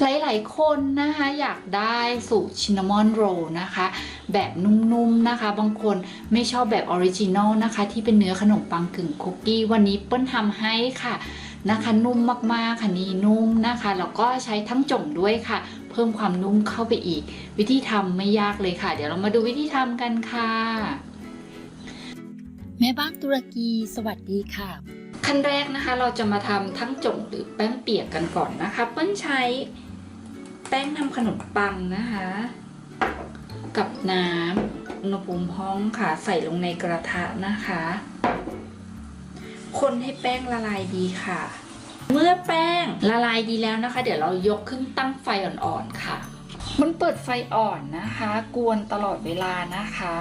หลายๆ คนนะคะอยากได้สูตรชินนามอนโรนะคะ แบบนุ่มๆนะคะ บางคนไม่ชอบแบบออริจินอลนะคะ ที่เป็นเนื้อขนมปังกึ่งคุกกี้ วันนี้เปิ้ลทำให้ค่ะนะคะ นุ่มมากๆค่ะนี่นุ่มนะคะแล้วก็ใช้ทั้งจ่งด้วยค่ะ เพิ่มความนุ่มเข้าไปอีก วิธีทำไม่ยากเลยค่ะ เดี๋ยวเรามาดูวิธีทำกันค่ะ แม่บ้านตุรกี สวัสดีค่ะ ขั้นแรกนะคะ เราจะมาทำทั้งจงหรือแป้งเปียกกันก่อนนะคะเปิ้ลใช้แป้งทำขนมปังนะคะ กับน้ำอุณหภูมิห้องค่ะใส่ลงในกระทะนะคะ คนให้แป้งละลายดีค่ะ เมื่อแป้งละลายดีแล้วนะคะ เดี๋ยวเรายกขึ้นตั้งไฟอ่อนๆค่ะ มันเปิดไฟอ่อนนะคะ กวนตลอดเวลานะคะ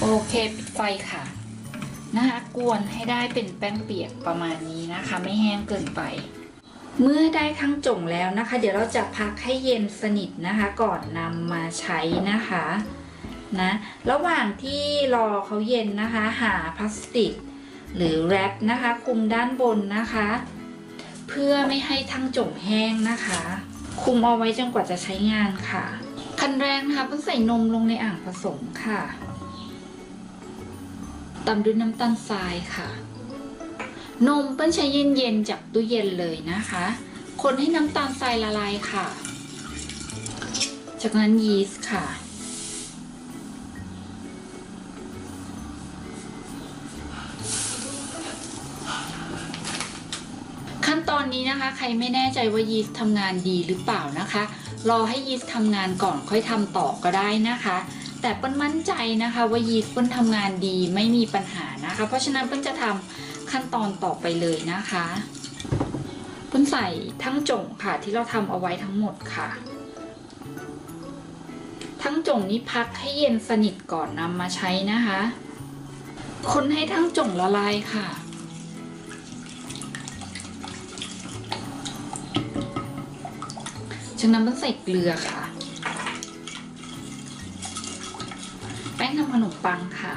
โอเคปิดไฟค่ะ นะคะกวนให้ได้เป็นแป้งเปียกประมาณนี้นะคะ ไม่แห้งเกินไป เมื่อได้ทั้งจงแล้วนะคะ เดี๋ยวเราจะพักให้เย็นสนิทนะคะ ก่อนนำมาใช้นะคะนะระหว่างที่รอเขาเย็นนะคะ หาพลาสติก หรือแรปนะคะคลุมด้านบนนะคะ เพื่อไม่ให้ทั้งจงแห้งนะคะคุมเอาไว้จนกว่าจะใช้งานค่ะ ขั้นแรกนะคะเพิ่งใส่นมลงในอ่างผสมค่ะ ตามด้วยน้ำตาลทรายค่ะ นมเปิ้ลใช้เย็นๆจากตู้เย็นเลยนะคะ คนให้น้ำตาลทรายละลายค่ะ จากนั้นยีสต์ค่ะ ขั้นตอนนี้นะคะ ใครไม่แน่ใจว่ายีสต์ทำงานดีหรือเปล่านะคะ รอให้ยีสต์ทำงานก่อนค่อยทำต่อก็ได้นะคะ แต่เปิ้ลมั่นใจนะคะว่ายีสต์เปิ้ลทำงานดีไม่มีปัญหานะคะ เพราะฉะนั้นเปิ้ลจะทำขั้นตอนต่อไปเลยนะคะเปิ้ลใส่ทั้งจงค่ะที่เราทำเอาไว้ทั้งหมดค่ะ ทั้งจงนี้พักให้เย็นสนิทก่อนนำมาใช้นะคะ คนให้ทั้งจงละลายค่ะจากนั้นเปิ้ลใส่เกลือค่ะ แป้ง ทำขนมปังค่ะ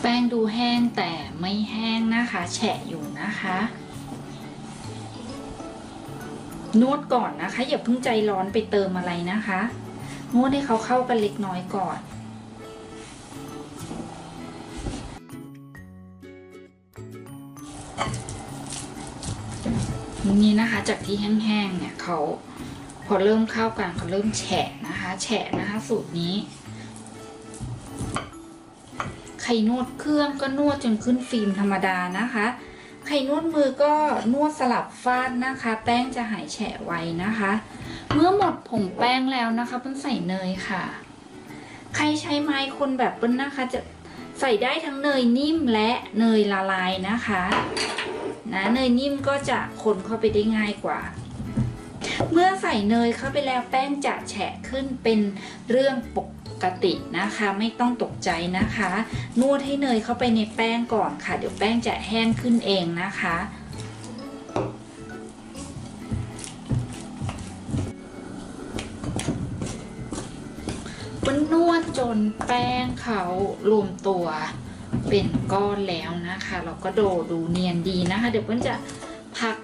แป้งดูแห้งแต่ไม่แห้งนะคะ แฉะอยู่นะคะ นวดก่อนนะคะ อย่าเพิ่งใจร้อนไปเติมอะไรนะคะ นวดให้เขาเข้ากันเล็กน้อยก่อนนี่นะคะจากที่แห้งๆเนี่ยเขา อเริ่มเข้ากันเขาเริ่มแฉะนะคะ แฉะนะคะ สูตรนี้ ไข่นวดเครื่องก็นวดจนขึ้นฟิล์มธรรมดานะคะ ไข่นวดมือก็นวดสลับฟาดนะคะ แป้งจะหายแฉะไวนะคะ เมื่อหมดผงแป้งแล้วนะคะเปิ้ลใส่เนยค่ะ ใครใช้ไม้คนแบบเปิ้ลนะคะ จะใส่ได้ทั้งเนยนิ่มและเนยละลายนะคะนะเนยนิ่มก็จะคนเข้าไปได้ง่ายกว่า เมื่อใส่เนยเข้าไปแล้วแป้งจะแฉะขึ้นเป็นเรื่องปกตินะคะ ไม่ต้องตกใจนะคะ นวดให้เนยเข้าไปในแป้งก่อนค่ะ เดี๋ยวแป้งจะแห้งขึ้นเองนะคะมันนวดจนแป้งเขารวมตัวเป็นก้อนแล้วนะคะ เราก็โดดูเนียนดีนะคะ เดี๋ยวเปิ้ลจะพัก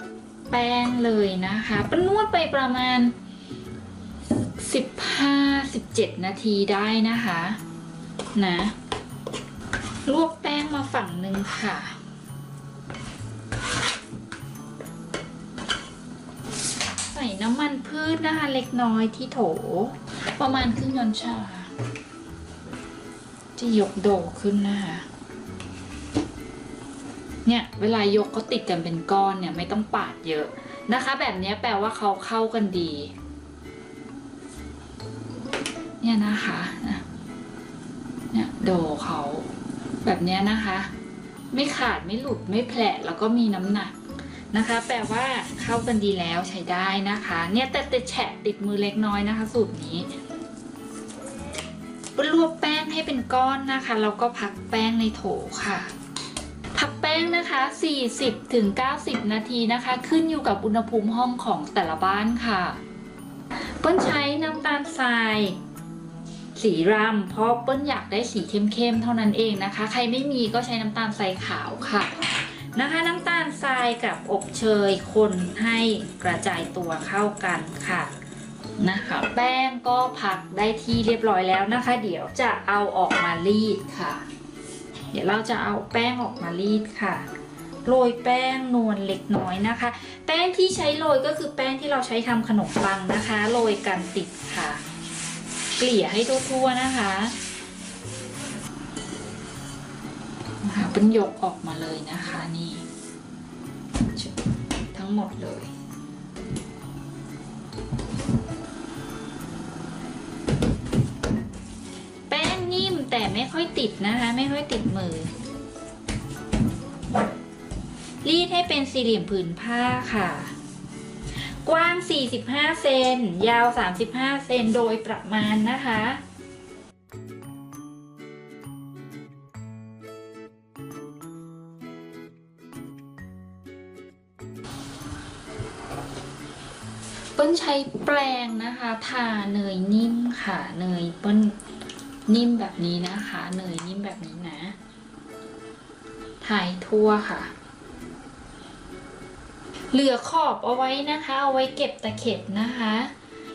ป้งเลยนะคะปิ้ลนวดไปประมาณ 15-17 นาทีได้นะคะ นะ ลวกแป้งมาฝั่งหนึ่งค่ะใส่น้ำมันพืชนะคะ เล็กน้อยที่โถ ประมาณครึ่งช้อนชา จะยกโดขึ้นนะคะ เนี่ยเวลายกก็ติดกันเป็นก้อนเนี่ยไม่ต้องปาดเยอะนะคะ แบบนี้แปลว่าเขาเข้ากันดี เนี่ยนะคะเนี่ยโดเขาแบบนี้นะคะ ไม่ขาดไม่หลุดไม่แผลแล้วก็มีน้ำหนักนะคะ แปลว่าเข้ากันดีแล้วใช้ได้นะคะ เนี่ยแต่แต่แฉะติดมือเล็กน้อยนะคะ สูตรนี้รวบแป้งให้เป็นก้อนนะคะแล้วก็พักแป้งในโถค่ะ พักแป้งนะคะ 40-90 นาทีนะคะ ขึ้นอยู่กับอุณหภูมิห้องของแต่ละบ้านค่ะเปิ้ลใช้น้ำตาลทราย สีรำเพราะเปิ้ลอยากได้สีเข้มๆเท่านั้นเองนะคะ ใครไม่มีก็ใช้น้ำตาลทรายขาวค่ะนะคะน้ำตาลทรายกับอบเชยคนให้กระจายตัวเข้ากันค่ะนะคะแป้งก็พักได้ที่เรียบร้อยแล้วนะคะ เดี๋ยวจะเอาออกมารีดค่ะ ดี๋ยวเราจะเอาแป้งออกมารีดค่ะ โรยแป้งนวลเล็กน้อยนะคะ แป้งที่ใช้โรยก็คือแป้งที่เราใช้ทำขนมปังนะคะ โรยกันติดค่ะ เกลี่ยให้ทั่วๆนะคะเป็นยกออกมาเลยนะคะนี่ทั้งหมดเลย ไม่ค่อยติดนะคะ ไม่ค่อยติดมือ รีดให้เป็นสี่เหลี่ยมผืนผ้าค่ะ กว้าง 45 เซน ยาว 35 เซนโดยประมาณนะคะเปิ้ลใช้แปรงนะคะ ทาเนยนิ่มค่ะ เนยเปิ้ล นิ่มแบบนี้นะคะเนยนิ่มแบบนี้นะถ่ายทั่วค่ะ เหลือขอบเอาไว้นะคะ เอาไว้เก็บตะเข็บนะคะ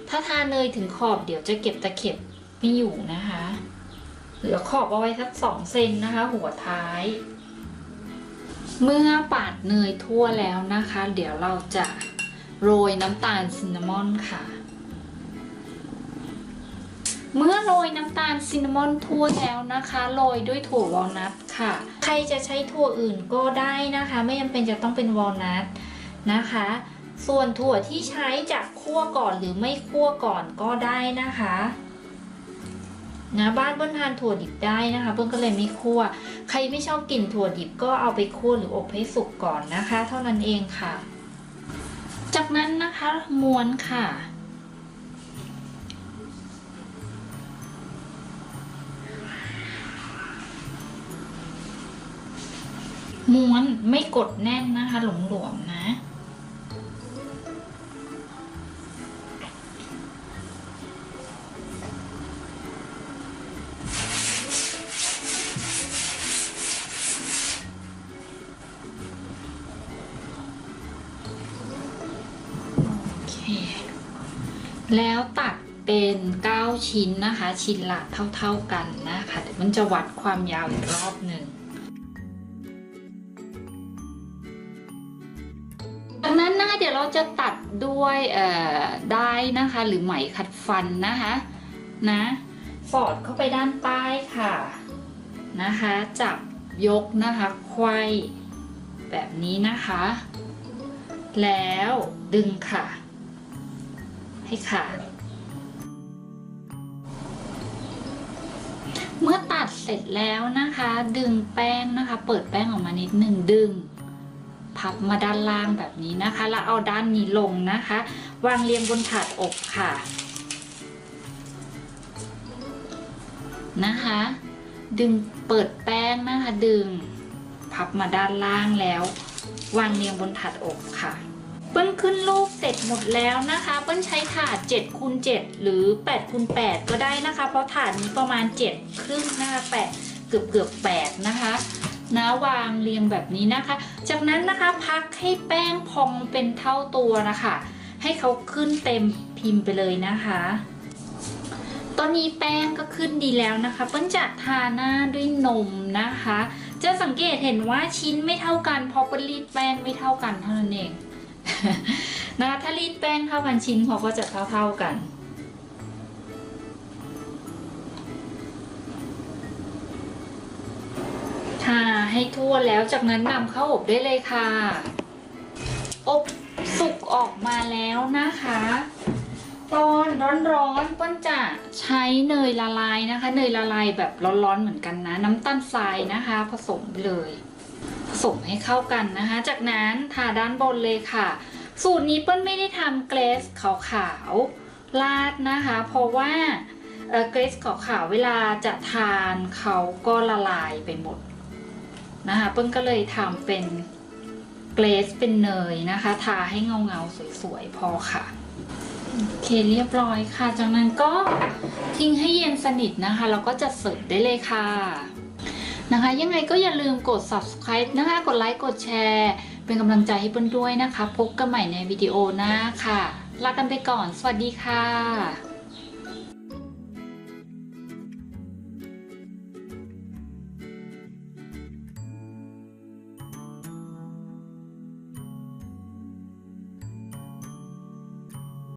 ถ้าทาเนยถึงขอบเดี๋ยวจะเก็บตะเข็บไม่อยู่นะคะ เหลือขอบเอาไว้สักสองเซนนะคะ หัวท้าย เมื่อปาดเนยทั่วแล้วนะคะ เดี๋ยวเราจะโรยน้ำตาลซินนามอนค่ะ เมื่อโรยน้ำตาลซินนามอนทั่วแล้วนะคะโรยด้วยถั่ววอลนัทค่ะ ใครจะใช้ถั่วอื่นก็ได้นะคะ ไม่จำเป็นจะต้องเป็นวอลนัทนะคะ ส่วนถั่วที่ใช้จะคั่วก่อนหรือไม่คั่วก่อนก็ได้นะคะนะบ้านเปิ้ลทานถั่วดิบได้นะคะเปิ้ลก็เลยไม่คั่ว ใครไม่ชอบกลิ่นถั่วดิบก็เอาไปคั่วหรืออบให้สุกก่อนนะคะ เท่านั้นเองค่ะ จากนั้นนะคะม้วนค่ะ ม้วนไม่กดแน่นนะคะ หลวมๆนะโอเคแล้วตัดเป็น 9 ชิ้นนะคะ ชิ้นละเท่า ๆกันนะคะ เดี๋ยวมันจะวัดความยาวอีกรอบหนึ่ง เดี๋ยวเราจะตัดด้วยเอ่อได้นะคะ หรือไหมขัดฟันนะคะนะสอดเข้าไปด้านใต้ค่ะนะคะ จับยกนะคะควยแบบนี้นะคะ แล้วดึงค่ะ ให้ขาดเมื่อตัดเสร็จแล้วนะคะ ดึงแป้งนะคะ เปิดแป้งออกมานิดหนึ่งดึง พับมาด้านล่างแบบนี้นะคะ แล้วเอาด้านนี้ลงนะคะ วางเรียงบนถาดอบค่ะนะคะ ดึงเปิดแป้งนะคะ ดึงพับมาด้านล่างแล้ว วางเรียงบนถาดอบค่ะเปิ้ลขึ้นรูปเสร็จหมดแล้วนะคะเปิ้ลใช้ถาด7คูณ7หรือ8คูณ8ก็ได้นะคะ เพราะถาดนี้ประมาณ7ครึ่งหนะคะ8เกือบเกือบ8นะคะ นะวางเรียงแบบนี้นะคะ จากนั้นนะคะพักให้แป้งพองเป็นเท่าตัวนะคะ ให้เขาขึ้นเต็มพิมพ์ไปเลยนะคะตอนนี้แป้งก็ขึ้นดีแล้วนะคะเปิ้ลจะทาหน้าด้วยนมนะคะ จะสังเกตเห็นว่าชิ้นไม่เท่ากันเพราะเปิ้ลรีดแป้งไม่เท่ากันเท่านั้นเองนะคะถ้ารีดแป้งเท่ากันชิ้นเขาก็จะเท่าๆกัน ให้ทั่วแล้วจากนั้นนำเข้าอบได้เลยค่ะ อบสุกออกมาแล้วนะคะ ตอนร้อนๆเปิ้ลจะใช้เนยละลายนะคะ เนยละลายแบบร้อนๆเหมือนกันนะ น้ำตาลทรายนะคะ ผสมเลย ผสมให้เข้ากันนะคะ จากนั้นทาด้านบนเลยค่ะ สูตรนี้เปิ้ลไม่ได้ทำเกรสขาวๆราดนะคะ เพราะว่าเอ่อเกรสขาวๆเวลาจะทานเขาก็ละลายไปหมด นะคะเปิ้ลก็เลยทำเป็นเกรสเป็นเนยนะคะ ทาให้เงาเงาสวยๆ พอค่ะโอเคเรียบร้อยค่ะ จากนั้นก็ทิ้งให้เย็นสนิทนะคะ แล้วก็จะเสิร์ฟได้เลยค่ะนะคะ ยังไงก็อย่าลืมกด subscribe นะคะ กดไลค์กดแชร์ เป็นกำลังใจให้เปิ้ลด้วยนะคะ พบกันใหม่ในวิดีโอหน้าค่ะลากันไปก่อน สวัสดีค่ะ